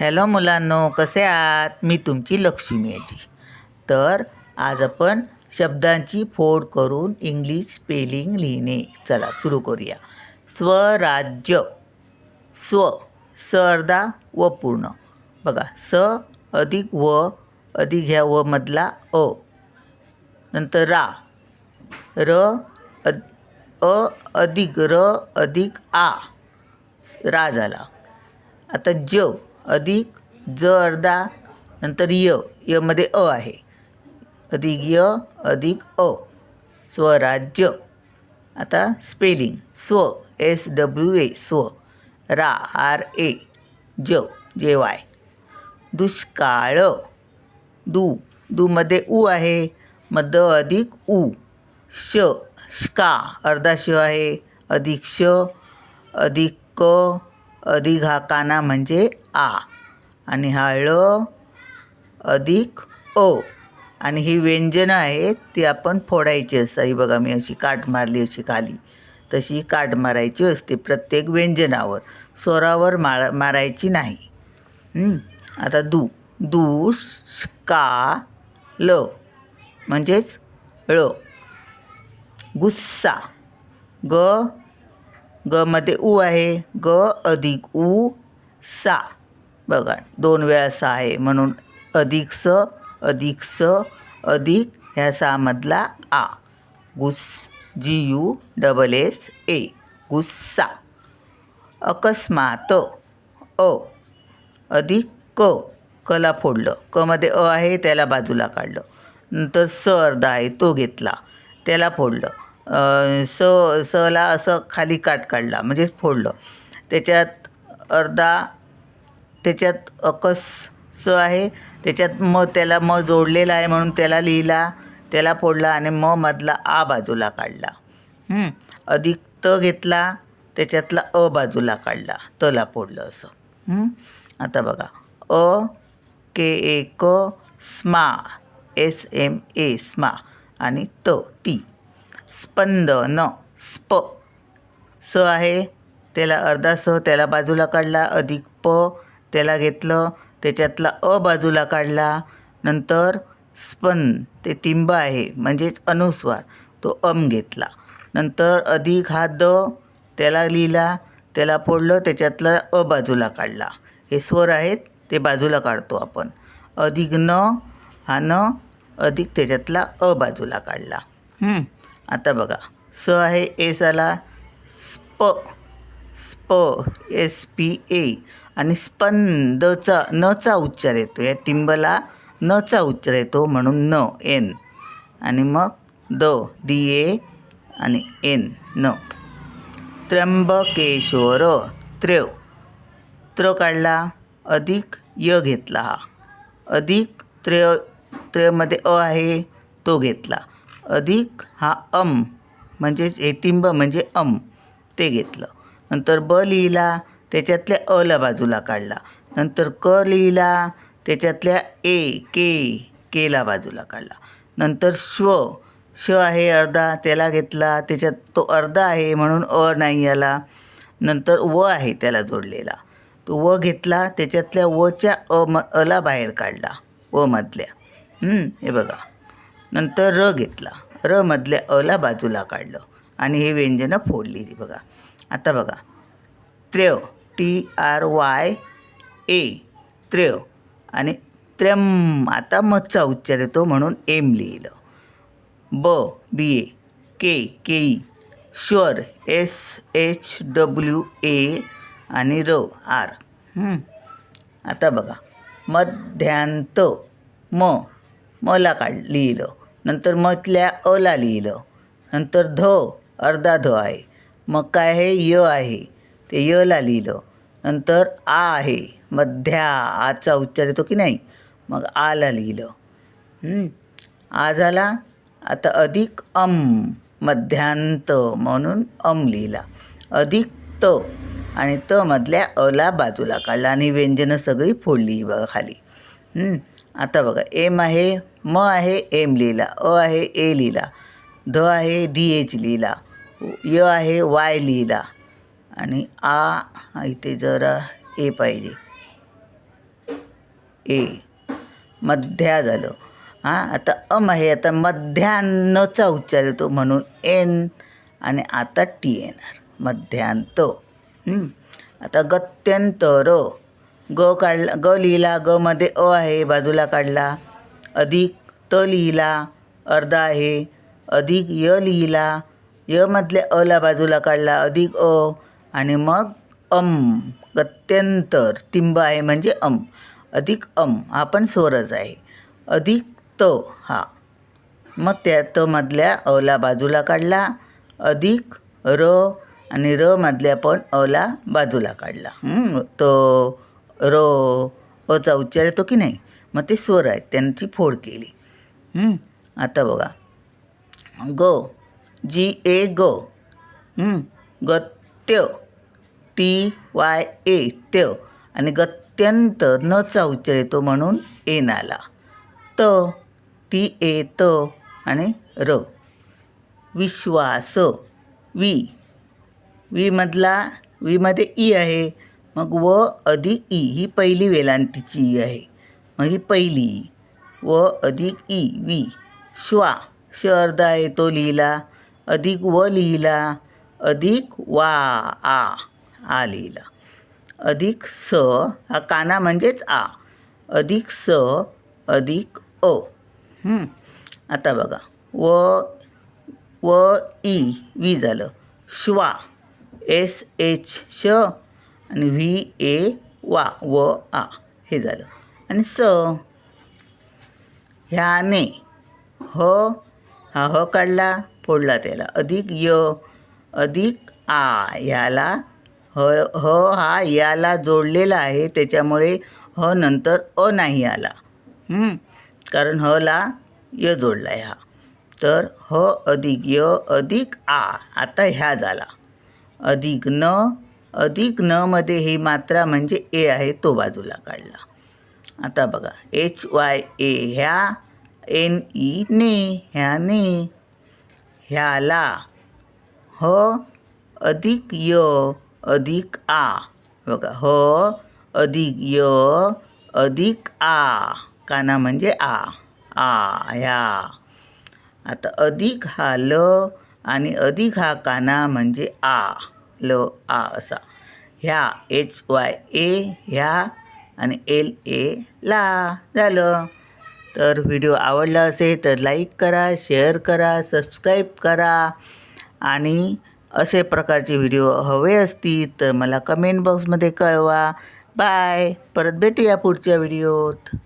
Hello मुलांनो कसे आहात? मी तुमची लक्ष्मी याची तर आज आपण शब्दांची फोड करून इंग्लिश स्पेलिंग लिहिणे. चला सुरू करूया. स्वराज्य. स्व स अर्धा व पूर्ण. बघा स अधिक व अधिक ह्या व मधला अ. नंतर रा. र अद अ अधिक र अधिक आ. रा झाला. आता ज. अधिक ज अर्धा नंतर य यमध्ये अ आहे. अधिक य अधिक अ. स्वराज्य. आता स्पेलिंग स्व एस डब्ल्यू ए स्व. रा आर ए ज जे वाय. दुष्काळ. दू दूमध्ये उ आहे. मग द अधिक उ. श श्का अर्धा श आहे. अधिक श अधिक क अधिक हा काना म्हणजे आ. आणि हा ळ अधिक ओ. आणि ही व्यंजनं आहेत ती आपण फोडायची असतात ही बघा मी अशी काट मारली अशी खाली. तशी काट मारायची असते प्रत्येक व्यंजनावर. स्वरावर मार मारायची नाही. आता दू. दुष्का ल. म्हणजेच ळ. गुस्सा. ग ग मध्ये उ आहे. ग अधिक उ सा. बघा दोन वेळा सा आहे म्हणून अधिक स अधिक स अधिक ह्या सामधला आ. गुस G U double S A. गुस्सा. अकस्मात अ. अधिक क. कला फोडलं. क मध्ये अ आहे त्याला बाजूला काढलं. नंतर स अर्धा आहे तो घेतला. त्याला फोडलं. स सला असं खाली काट काढला म्हणजेच फोडलं. त्याच्यात अर्धा त्याच्यात अकस स आहे त्याच्यात म त्याला म जोडलेला आहे म्हणून त्याला लिहिला त्याला फोडला आणि म मधला आ बाजूला काढला. अधिक त घेतला त्याच्यातला अ बाजूला काढला तला फोडलं असं. आता बघा. अ के ए क स्मा एस एम ए स्मा आणि त टी. स्पंद न स्प. स आहे त्याला अर्धा स त्याला बाजूला काढला अधिक प त्याला घेतलं त्याच्यातला अ बाजूला काढला नंतर स्पन ते टिंब आहे म्हणजेच अनुस्वार तो अम घेतला. नंतर अधिक हा द त्याला लिहिला त्याला फोडलं त्याच्यातला अ बाजूला काढला. हे स्वर आहेत ते बाजूला काढतो आपण. अधिक न हा न अधिक त्याच्यातला अ बाजूला काढला. हं. आता बघा. स आहे एस आला स्प. स्प एस पी ए. आणि स्पंदचा नचा उच्चार येतो. या टिंबला नचा उच्चार येतो म्हणून न एन. आणि मग द डी ए आणि एन न. त्र्यंबकेश्वर त्र्यव. त्र काढला अधिक य घेतला हा. अधिक त्र्य त्र्यमध्ये अ आहे तो घेतला. अधिक हा अम म्हणजेच एटिंब म्हणजे अम ते घेतलं. नंतर ब लिहिला त्याच्यातल्या अला बाजूला काढला. नंतर क लिहिला त्याच्यातल्या ए के केला बाजूला काढला. नंतर श्व श आहे अर्धा त्याला घेतला त्याच्यात तो अर्धा आहे म्हणून अ नाही आला. नंतर व आहे त्याला जोडलेला. तो व घेतला त्याच्यातल्या वच्या अ म अला बाहेर काढला व मधल्या. हे बघा. नंतर र घेतला. र मधल्या अला बाजूला काढलं आणि हे व्यंजनं फोडली ती बघा. आता बघा. त्र्य टी आर वाय ए त्र्य आणि त्र्यम. आता मचा उच्चार येतो म्हणून एम लिहिलं. ब B A K K E श्वर S H W A आणि र आर. आता बघा. मध्यांत म. मला काढ लिहिलं. नंतर मधल्या अला लिहिलं. नंतर ध अर्धा ध आहे. मग काय आहे? य आहे. ते यला लिहिलं. नंतर आ आहे. मध्या आचा उच्चार येतो की नाही? मग आला लिहिलं. आ झाला. आता अधिक अम मध्यांत म्हणून अम लिहिला. अधिक त आणि त मधल्या अला बाजूला काढला आणि व्यंजनं सगळी फोडली बघा खाली. आता बघा. एम आहे. म आहे एम लिहिला अ आहे ए लिहिला ध आहे डी एच लिहिला य आहे वाय लिहिला आणि आ इथे जरा ए पाहिजे. ए. मध्या झालं. हां आता अम आहे आता मध्यान्नचा उच्चार येतो म्हणून एन आणि आता टी येणार मध्यांत. आता गत्यंत ग काढला ग लिहिला ग मध्ये अ आहे बाजूला काढला. अधिक त लिहिला अर्धा आहे. अधिक य लिहिला य मधल्या अला बाजूला काढला अधिक अ आणि मग अम गत्यंतर टिंब आहे म्हणजे अम. अधिक अम हा पण स्वरच आहे. अधिक त हा. मग त्या त मधल्या अला बाजूला काढला अधिक र आणि र मधल्या पण अला बाजूला काढला. त र अचा उच्चार येतो की नाही? मग ते स्वर आहेत त्यांची फोड केली. आता बघा. ग जी ए ग. गत्य टी वाय ए त्य. आणि गत्यंत नचा उच्चार येतो म्हणून एन आला त टी ए त आणि र. विश्वास वी. वीमधला वीमध्ये ई आहे. मग व अधिक ई ही पहिली वेलांटीची ई आहे. मग ही पहिली व अधिक ई वी. श्वा. श अर्धा आहे तो लिहिला. अधिक व लिहिला. अधिक वा आ. आ लिहिला. अधिक स हा काना म्हणजेच आ. अधिक स अधिक अ. आता बघा. व व ई वी झालं. श्वा. एस एच श. आणि व्ही ए वा व आ. हे झालं. आणि स. ह्याने ह हा ह काढला फोडला त्याला. अधिक य अधिक आ ह्याला ह ह हा याला जोडलेला आहे. त्याच्यामुळे ह नंतर अ नाही आला. कारण ह ला य जोडला आहे हा तर ह अधिक य अधिक आ. आता ह्या झाला. अधिक न अधिक न मध्ये ही मात्रा म्हणजे ए आहे तो बाजूला काढला. आता बघा. एच वाय ए ह्या एन ई ने. ह्याने ह्याला ह अधिक य अधिक आ बघा ह अधिक य अधिक आ काना म्हणजे आ आ ह्या. आता अधिक हा ल आणि अधिक हा काना म्हणजे आ. ल आ असा. ह्या एच वाय ए ह्या आणि एल ए ला झालं. तर व्हिडिओ आवडला असेल तर लाईक करा शेअर करा सबस्क्राईब करा. आणि असे प्रकारचे व्हिडिओ हवे असतील तर मला कमेंट बॉक्समध्ये कळवा. बाय. परत भेटूया पुढच्या व्हिडिओत.